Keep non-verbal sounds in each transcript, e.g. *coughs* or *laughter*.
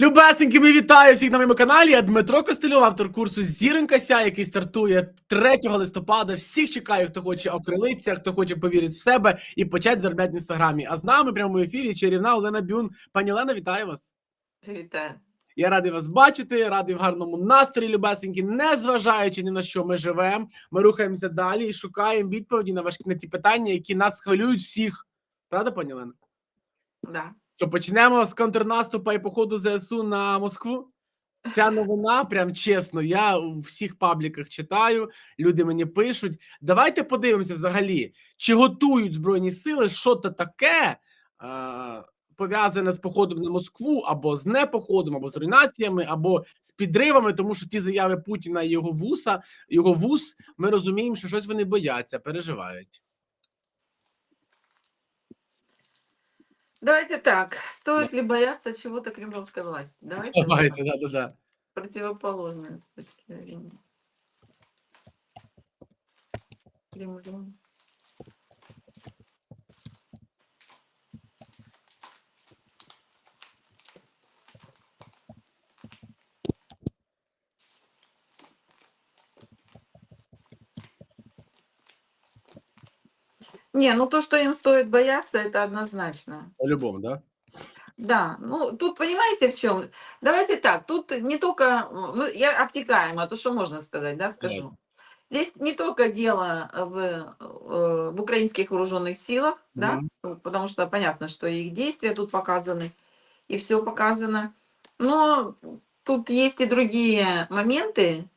Любесеньки, ми вітаю всіх на моєму каналі. Я Дмитро Костельов, автор курсу Зіронька Ся, який стартує 3 листопада. Всіх чекаю, хто хоче окрилитися, хто хоче повірити в себе і почати заробляти в інстаграмі. А з нами прямо в ефірі чарівна Олена Бюн. Пані Олена, вітаю вас. Вітаю. Я радий вас бачити, радий в гарному настрої, любесеньки. Не зважаючи ні на що ми живемо, ми рухаємося далі і шукаємо відповіді на важкі на ті питання, які нас хвилюють всіх. Правда, пані Олена? Да. Що почнемо з контрнаступу і походу ЗСУ на Москву? Ця новина, прям чесно, я у всіх пабліках читаю, люди мені пишуть. Давайте подивимося взагалі, чи готують Збройні сили що-то таке е, пов'язане з походом на Москву, або з непоходом, або з руйнаціями, або з підривами, тому що ті заяви Путіна і його вуса, його вуз, ми розуміємо, що щось вони бояться, переживають. Давайте так. Стоит ли бояться чего-то кремлевской власти? *laughs* Давайте, Давайте, да, да, да. противоположное с точки зрения. Кремлю. Не, ну то, что им стоит бояться, это однозначно. По-любому, да? Да, ну тут понимаете в чем? Давайте так, тут не только, ну я обтекаемо, то что можно сказать, да, скажу. Здесь не только дело в, э, в украинских вооруженных силах, да, Мгм. ну, потому что понятно, что их действия тут показаны, и все показано, но тут есть и другие моменты.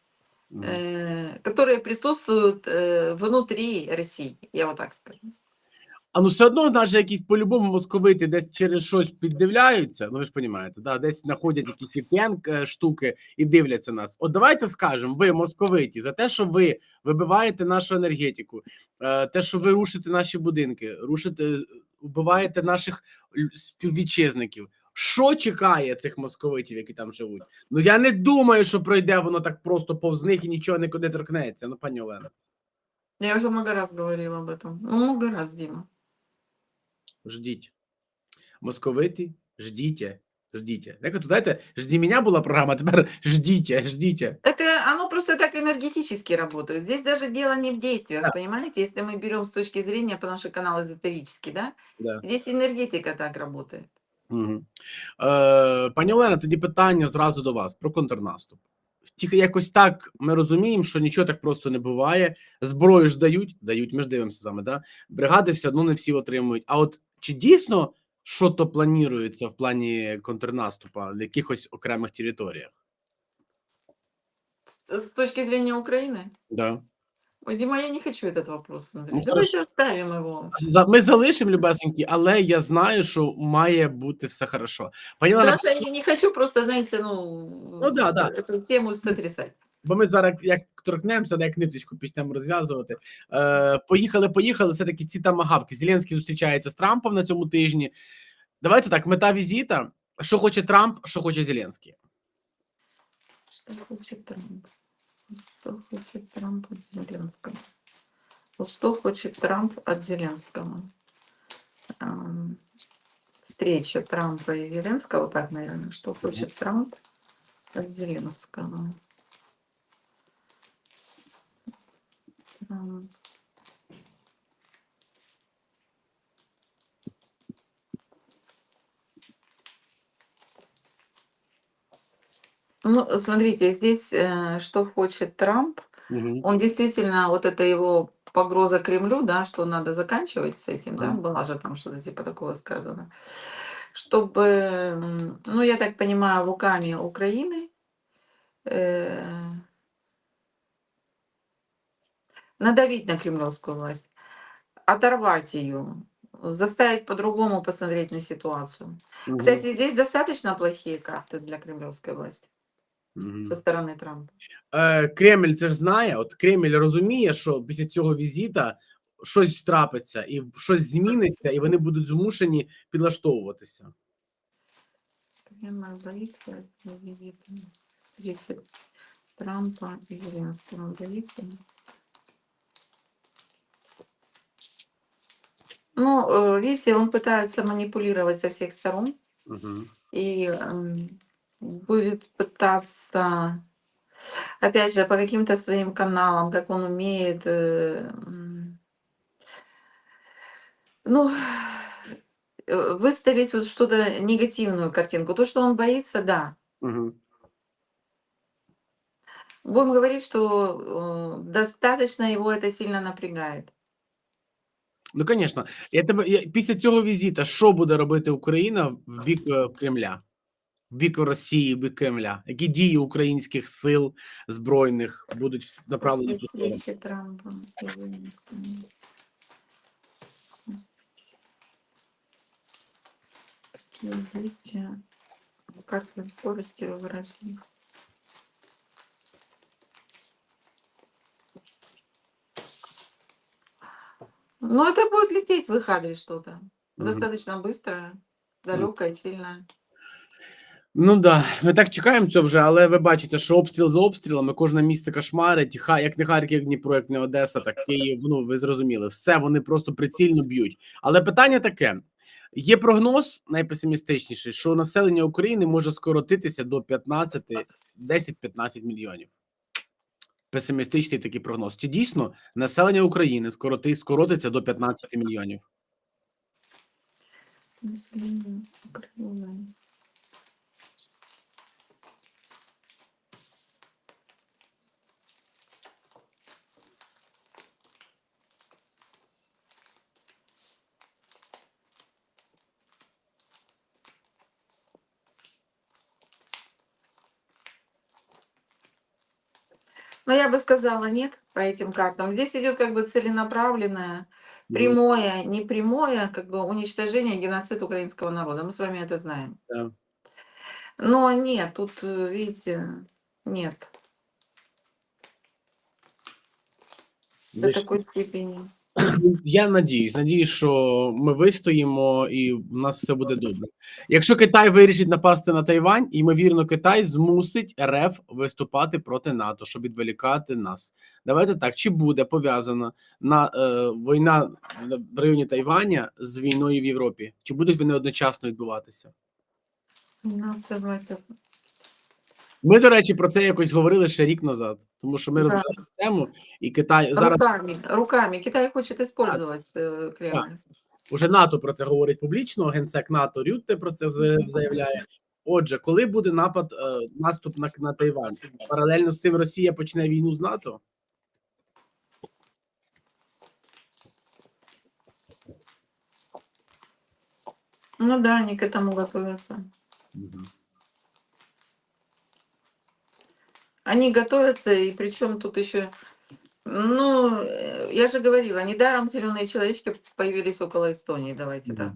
э, которые присутствуют э, внутри России, я вот так скажу. А ну все одно, навіть якісь по-любому московити десь через щось піддивляються. Ну ви ж розумієте, да? десь знаходять якісь VPN е, штуки і дивляться нас. От давайте скажемо, ви московиті, за те, що ви вибиваєте нашу енергетику, е, те, що ви рушите наші будинки, рушите, е, вбиваєте наших лю- співвітчизників. Що чекає цих московитів, які там живуть? Ну я не думаю, що пройде воно так просто повз них і нічого нікуди торкнеться. Ну, пані Олена, Я уже много раз говорила об этом. Ну, много раз, Дима. ждіть. Московиті, ждіть, ждіть. Як от знаєте, жді мене була програма, а тепер ждіть, ждіть. Это оно просто так энергетически работает. Здесь даже дело не в действиях, Да. понимаете? Если мы берем с точки зрения, потому что канал эзотерический, да? Да. Здесь энергетика так работает. Угу. Е, пані Олена, тоді питання зразу до вас про контрнаступ. Тільки якось так ми розуміємо, що нічого так просто не буває. Зброю ж дають, дають, ми ж дивимося з вами, да? бригади все одно не всі отримують. А от чи дійсно що то планується в плані контрнаступа в якихось окремих територіях? С, с точки зрения Украины? Да. Ой, Дима, я не хочу этот вопрос смотреть. Ну, Давайте хорошо. оставим его. За- Ми залишимо любесенькі, але я знаю, що має бути все хорошо. Пані Олена, Потому что я не хочу просто, знаете, ну, Ну да, да. эту тему сотрясать. бо ми зараз як торкнемося, як ниточку почнемо розв'язувати. Е, поїхали, поїхали. Все таки ці тамагавки. Зеленський зустрічається з Трампом на цьому тижні. Давайте так. Мета візита. Що хоче Трамп, що хоче Зеленський. Что хочет Трамп? Что хочет Трамп от Зеленского? Вот что хочет Трамп от Зеленского? Ам, Встреча Трампа и Зеленского, так, наверное, что хочет Трамп от Зеленского? Трамп. Ну, смотрите, здесь э, что хочет Трамп, Угу. Он действительно, вот это его погроза Кремлю, да, что надо заканчивать с этим, да, Мгм. была же там что-то типа такого сказано, чтобы, м, ну, я так понимаю, руками Украины э, надавить на кремлевскую власть, оторвать ее, заставить по-другому посмотреть на ситуацию. Кстати, здесь достаточно плохие карты для кремлевской власти со стороны Трампа. Е, Кремль це ж знає. От Кремль розуміє, що після цього візита щось трапиться і щось зміниться, і вони будуть змушені підлаштовуватися. Кремль боится этого визита встречи Трампа и Зеленского. Он боится. Ну, э, видите, он пытается манипулировать со всех сторон. Угу. И эм, будет пытаться, опять же, по каким-то своим каналам, как он умеет, э, м, ну, э, выставить вот что-то негативную картинку. То, что он боится, да. Угу. Будем говорить, что э, достаточно его это сильно напрягает. Ну, звісно. Я тебе я, після цього візита, що буде робити Україна в бік е, Кремля, в бік Росії, в бік Кремля? Які дії українських сил збройних будуть в- направлені После в ту сторону? встречи Трампа и Зеленского. Какие действия, как вы скорости выражения? Ну, это будет лететь в их адрес что-то. Мгм. Достаточно быстрое, далекое, сильное. Ну да, ми так чекаємо цього вже, але ви бачите, що обстріл за обстрілами, кожне місце кошмарить, як не Харків, як Дніпро, як не Одеса, так Київ. Ну ви зрозуміли, все вони просто прицільно б'ють. Але питання таке: є прогноз найпесимістичніший, що населення України може скоротитися до 15, 10-15 мільйонів. Песимістичний такий прогноз. Чи дійсно населення України скороти, скоротиться до 15 мільйонів? Население Украины. Ну, я бы сказала нет по этим картам. Здесь идет как бы целенаправленное, прямое, не прямое, как бы уничтожение, геноцид украинского народа. Мы с вами это знаем. Да. Но нет, тут, э, видите, нет. До Ви ж- такой степени. Я надіюсь, надіюсь, що ми вистоїмо і в нас все буде добре. Якщо Китай вирішить напасти на Тайвань, ймовірно, Китай змусить РФ виступати проти НАТО, щоб відволікати нас. Давайте так: чи буде пов'язана на е, війна в районі Тайваня з війною в Європі? Чи будуть вони одночасно відбуватися? Ну, давайте. Ми, до речі, про це якось говорили ще рік назад, тому що ми розглядаємо тему, і Китай зараз Руками, руками. Китай хочет использовать э, Кремль. Уже НАТО про це говорить публічно. Генсек НАТО Рютте про це заявляє. Отже, коли буде напад е, наступ на, на Тайвань? Паралельно з цим Росія почне війну з НАТО? Ну да, они к этому готовятся. Они готовятся, и причем тут еще, ну, э, я же говорила, недаром зеленые человечки появились около Эстонии, давайте так.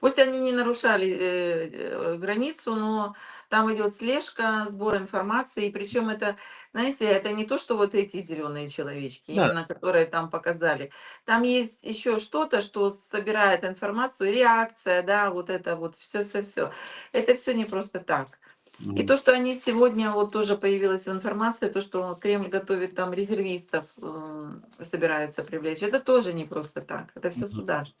Пусть они не нарушали э, э, границу, но там идет слежка, сбор информации, и причем это, знаете, это не то, что вот эти зеленые человечки, Да. именно которые там показали. Там есть еще что-то, что собирает информацию, реакция, да, вот это вот все-все-все. Это все не просто так. И то, что они сегодня, вот тоже появилась информация, то, что Кремль готовит там резервистов, э, собирается привлечь, это тоже не просто так. Это все Мгм. сюда. же.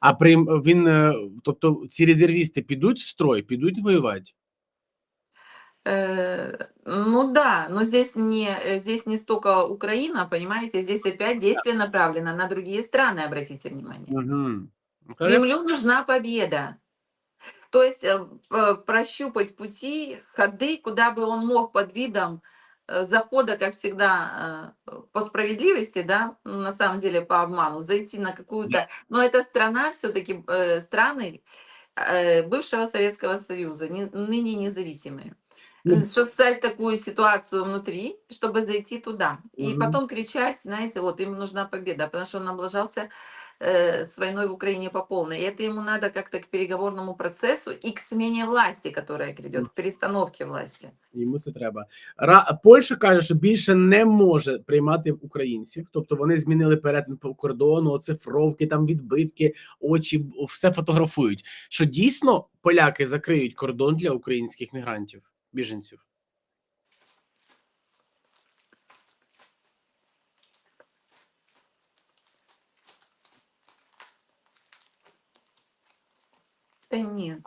А при він, е, тобто, ці резервісти підуть в строй, підуть воювати? Э, Ну да, но здесь не, э, здесь не столько Украина, понимаете, здесь опять действие направлено на другие страны, обратите внимание. Угу. Кремлю нужна победа. То есть э, прощупать пути, ходы, куда бы он мог под видом э, захода, как всегда, э, по справедливости, да, ну, на самом деле по обману, зайти на какую-то... Но это страна все-таки, страны бывшего Советского Союза, не- ныне независимые. Создать такую ситуацию внутри, чтобы зайти туда. И Мгм. потом кричать, знаете, вот им нужна победа, потому что он облажался э, с войной в Украине по полной. И это ему надо как-то к переговорному процессу и к смене власти, которая грядет, к перестановке власти. Йому це треба. Ра... Польща каже, що більше не може приймати українців, тобто вони змінили перетин по кордону, оцифровки, там відбитки, очі, все фотографують. Що дійсно поляки закриють кордон для українських мігрантів, біженців? Да нет.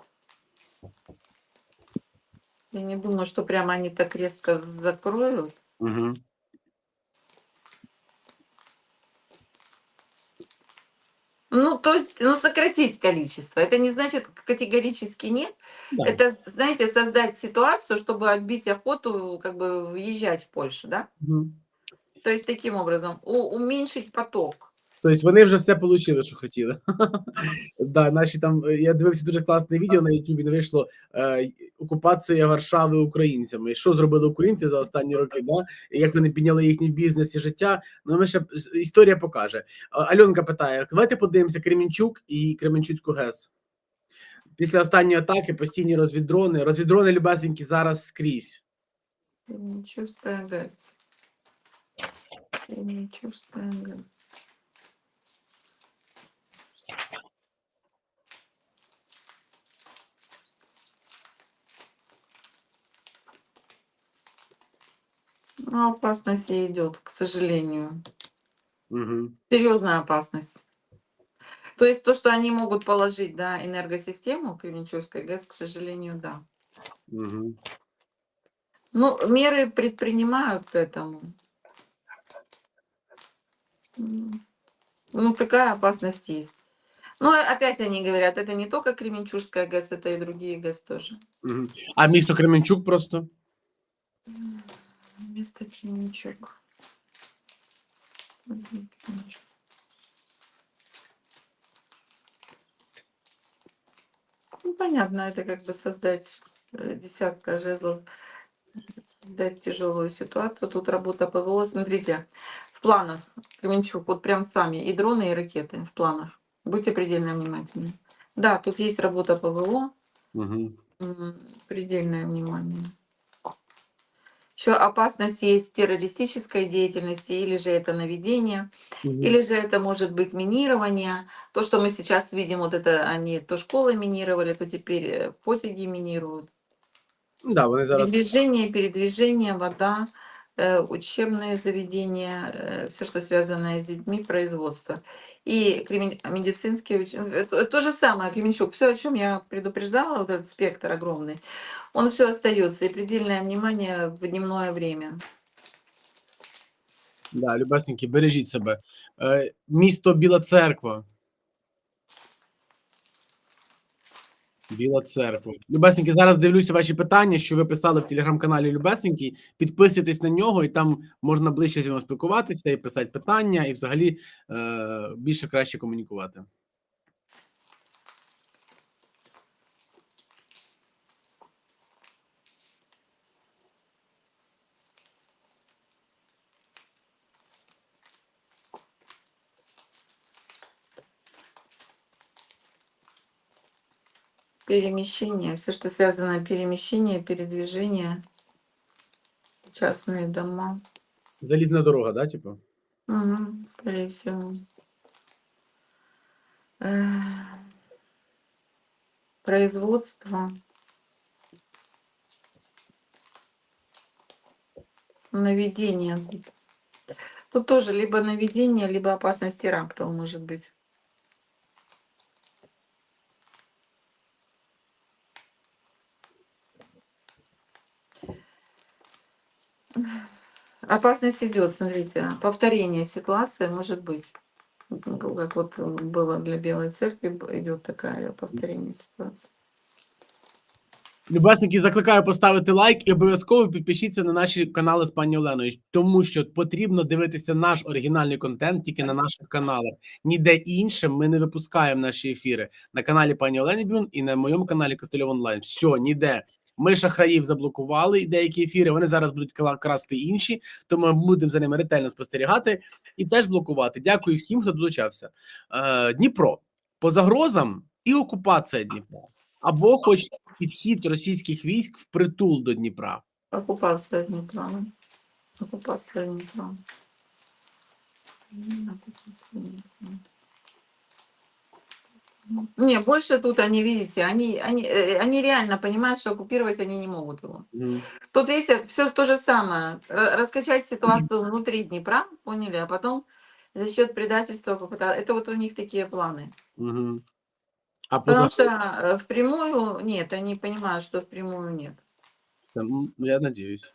Я не думаю, что прямо они так резко закроют. Угу. Ну, то есть, ну, сократить количество. Это не значит категорически нет. Да. Это, знаете, создать ситуацию, чтобы отбить охоту, как бы въезжать в Польшу, да? Мгм. То есть таким образом уменьшить поток. Тобто вони вже все отримали, що хотіли. *laughs* да, наші там, е, я дивився дуже класне відео на Ютубі, де вийшло е, окупація Варшави українцями. Що зробили українці за останні роки, да? як вони підняли їхній бізнес і життя. Ну, ми ще історія покаже. Альонка питає: давайте подивимося Кремінчук і Кременчуцьку ГЕС. Після останньої атаки постійні розвіддрони. Розвіддрони любесенькі зараз скрізь. Кременчугская ГЭС. Кременчугская ГЭС. Ну, опасность ей идет, к сожалению. Угу. Серьезная опасность. То есть то, что они могут положить, да, энергосистему Кременчугской ГЭС, к сожалению, да. Угу. Ну, меры предпринимают к этому. Ну, такая опасность есть. Но опять они говорят, это не только Кременчугская ГЭС, это и другие ГЭС тоже. Угу. А місто Кременчук просто. Место Кременчуг. Мгм, Кременчуг. Ну, понятно, это как бы создать э, десятка жезлов, создать тяжелую ситуацию. Тут работа ПВО. Смотрите, в планах Кременчук, вот прям сами, и дроны, и ракеты в планах. Будьте предельно внимательны. Да, тут есть работа ПВО, Угу. Предельное внимание. Еще опасность есть террористической деятельности, или же это наведение, или же это может быть минирование. То, что мы сейчас видим, вот это они то школы минировали, то теперь э, потяги минируют. Ну, да, вони зараз. Движение, передвижение, вода, э, учебные заведения, все, что связано с детьми, производство И кремен- медицинские, уч- это то же самое, Кременчук, все, о чем я предупреждала, вот этот спектр огромный, он все остается, и предельное внимание в дневное время. Да, любесенькі, бережіть себе. Е, місто Біла Церква. Біла церква. Любесенькі, зараз дивлюся ваші питання, що ви писали в телеграм-каналі Любесенький. Підписуйтесь на нього, і там можна ближче з ним спілкуватися і писати питання, і взагалі е, більше краще комунікувати. Перемещение, все, что связано перемещение, передвижение, частные дома. Залізна дорога, да, типу? Мгм, скорее всего. Э, Производство. Наведение. тут. Тоже либо наведение, либо опасность терактов может быть. Опасность идет, смотрите, повторение ситуации может быть. Как вот было для Белой Церкви, идет такая повторение ситуации. Любесенькі, закликаю поставити лайк і обов'язково підпишіться на наші канали з пані Оленою, тому що потрібно дивитися наш оригінальний контент тільки на наших каналах. Ніде іншим ми не випускаємо наші ефіри на каналі пані Олени Бюн і на моєму каналі Костельов Онлайн. Все, ніде. Ми шахраїв заблокували деякі ефіри. Вони зараз будуть красти інші, тому ми будемо за ними ретельно спостерігати і теж блокувати. Дякую всім, хто долучався. Е, Дніпро по загрозам і окупація Дніпра або хоч підхід російських військ впритул до Дніпра. Оккупация Днепра. Оккупация Днепра. М, оккупация Днепра. Не, больше тут они, видите, они, они, э, они реально понимают, что оккупировать они не могут его. Мгм. Тут, видите, все то же самое. Ра- Раскачать ситуацию внутри Днепра, поняли, а потом за счет предательства попытаться. Это вот у них такие планы. Мгм. А Потому что э, впрямую нет, они понимают, что впрямую нет. Я надіюсь.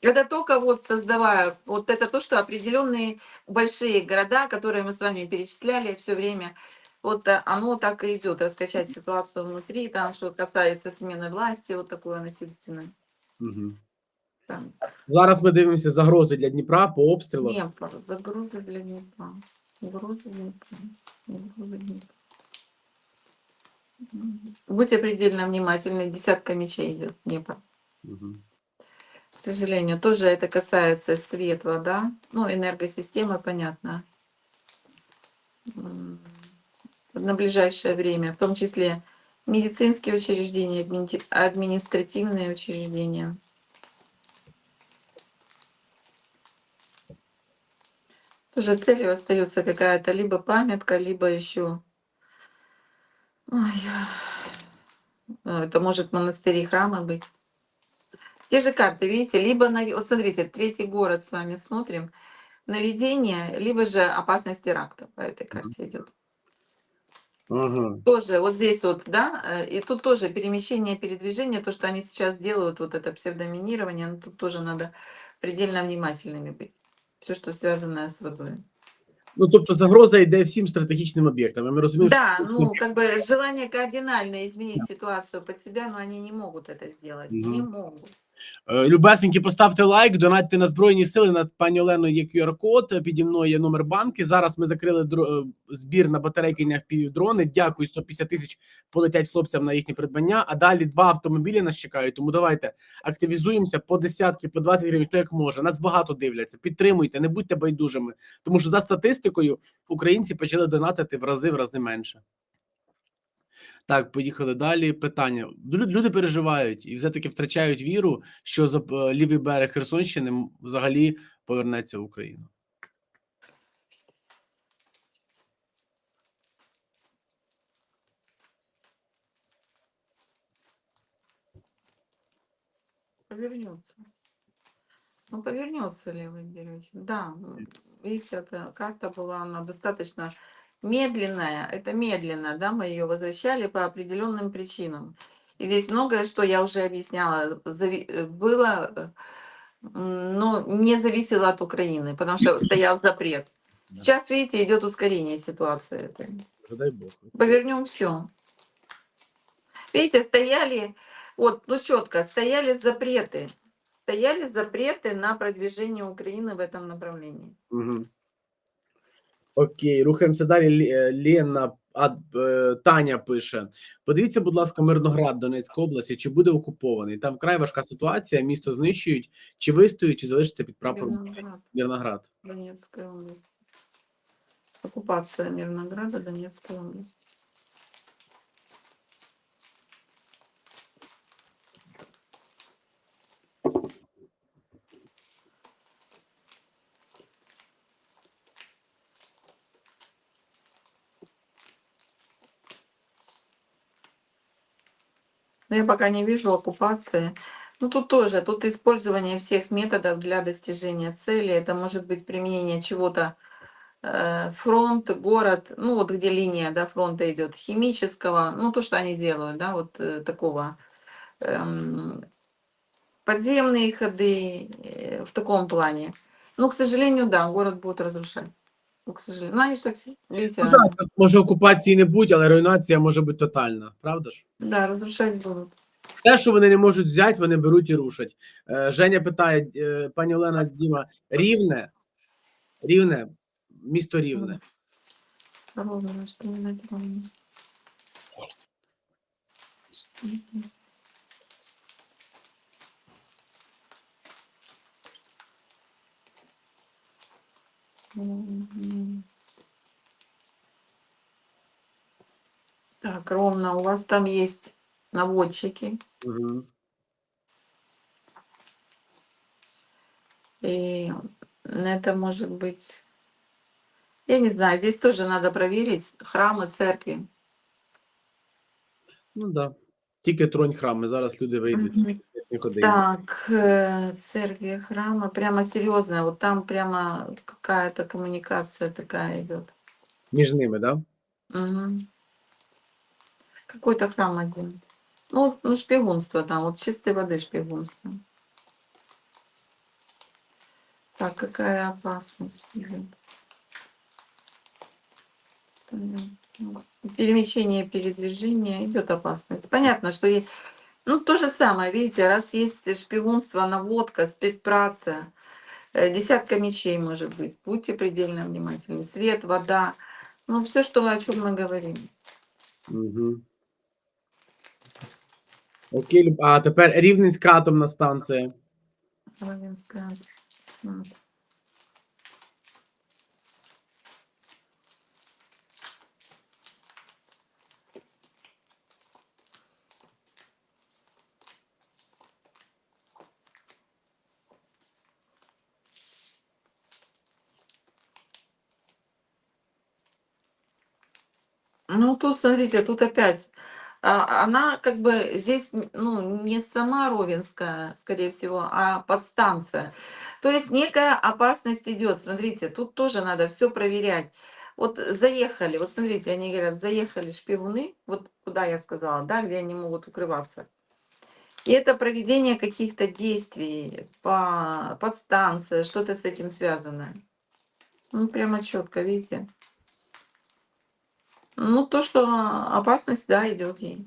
Это только вот создавая, вот это то, что определенные большие города, которые мы с вами перечисляли все время, вот а, оно так и идет, раскачать ситуацию внутри, там, что касается смены власти, вот такое насильственное. Угу. Там, Зараз ми дивимося загрози для Дніпра по обстрілах. Днепр, загрузы для Днепра. Загрузы Днепра. Загрузы Днепра. Мгм. Будьте предельно внимательны, десятка мечей идет Днепр. Угу. К сожалению, тоже это касается свет, вода, ну, энергосистемы, понятно. На ближайшее время, в том числе медицинские учреждения, админи- административные учреждения. Тоже целью остается какая-то либо памятка, либо еще. Ой, а, это может монастыри, храмы быть. Те же карты, видите, либо, нави- вот смотрите, третий город с вами смотрим, наведение, либо же опасность теракта по этой карте идет. Ага. Тоже вот здесь вот, да, э, и тут тоже перемещение, передвижение, то, что они сейчас делают, вот это псевдоминирование, ну, тут тоже надо предельно внимательными быть. Все, что связано с водой. Ну, тобто загроза йде всім стратегічним об'єктам. і Ми розуміємо, Да, що ну, как бы желание кардинально изменить ситуацию под себя, но они не могут это сделать. Не Мгм. могут. Е, Любесеньки, поставте лайк, донатьте на Збройні Сили. Над пані Оленою є QR-код, піді мною є номер банки. Зараз ми закрили е, збір на батарейки на дрони. Дякую, 150 тисяч полетять хлопцям на їхні придбання. А далі два автомобілі нас чекають. Тому давайте активізуємося по десятки, по 20 гривень, хто як може. Нас багато дивляться. Підтримуйте, не будьте байдужими. Тому що за статистикою українці почали донатити в рази в рази менше. Так, поїхали далі. Питання. Лю- Люди переживають і все-таки втрачають віру, що за е, лівий берег Херсонщини м- взагалі повернеться в Україну. Повернется. Ну, повернется левый берег. Да, ну, видите, эта карта была, она достаточно медленная. Это медленно, да, мы ее возвращали по определенным причинам. И здесь многое, что я уже объясняла, э, было, э, но не зависело от Украины, потому что стоял запрет. *coughs* Сейчас, видите, идет ускорение ситуации. этой. Дай Бог. Повернем все. Видите, стояли, вот, ну четко, стояли запреты. Стояли запреты на продвижение Украины в этом направлении. Угу. Окей, рухаємося далі. Лі- е, Лена а, е, Таня пише: подивіться, будь ласка, Мирноград Донецької області, чи буде окупований? Там вкрай важка ситуація, місто знищують, чи вистоють, чи залишиться під прапором Мирноград, Мирноград. Донецька область. Окупація Мирнограда, Донецкая область. Но я пока не вижу оккупации. Ну тут тоже, тут использование всех методов для достижения цели. Это может быть применение чего-то, э, фронт, город, ну вот где линия да, фронта идет, химического, ну то, что они делают, да, вот э, такого. эм, подземные ходы э, в таком плане. Ну, к сожалению, да, город будут разрушать. Ну, к сожалению. Ну, они же так все, видите, Ну, тут може окупації не будь, але руйнація може бути тотальна, правда ж? да, разрушать будут. Все, що вони не можуть взяти, вони беруть і рушать. Е, Женя питає, е, пані Олена Діма, рівне, рівне, місто рівне. Ровно, что не. Что это? Так, ровно, у вас там есть наводчики, Угу. и это может быть, я не знаю, здесь тоже надо проверить храмы, церкви. Ну. Да. Тільки тронь храми. Зараз люди вийдуть. Мгм. Нікуди. Так, э, церкви, храмы, прямо серьезная, вот там прямо какая-то коммуникация такая идет. Між ними, да? Мгм. Какой-то храм один. Ну, вот, ну, шпигунство там, вот чистой воды шпигунство. Так, какая опасность? Блин. Понятно. Перемещение, передвижение, идет опасность. Понятно, что и- ну, то же самое, видите, раз есть шпигунство, наводка, спецпраца, э, десятка мечей может быть. Будьте предельно внимательны. Свет, вода, ну, все, что, о чем мы говорим. Угу. Окей, а тепер Рівненська атомна станція. Равенская. М. Ну, тут, смотрите, тут опять а, она как бы здесь ну, не сама Ровенская, скорее всего, а подстанция. То есть некая опасность идет. Смотрите, тут тоже надо все проверять. Вот заехали, вот смотрите, они говорят, заехали шпионы, вот куда я сказала, да, где они могут укрываться. И это проведение каких-то действий по подстанции, что-то с этим связано. Ну, прямо четко, видите? Ну, то, что опасность, да, идет ей.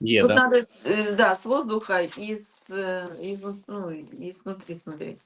Є, Тут да? надо, э, да, с воздуха и с, э, изнут- ну, и снутри смотреть.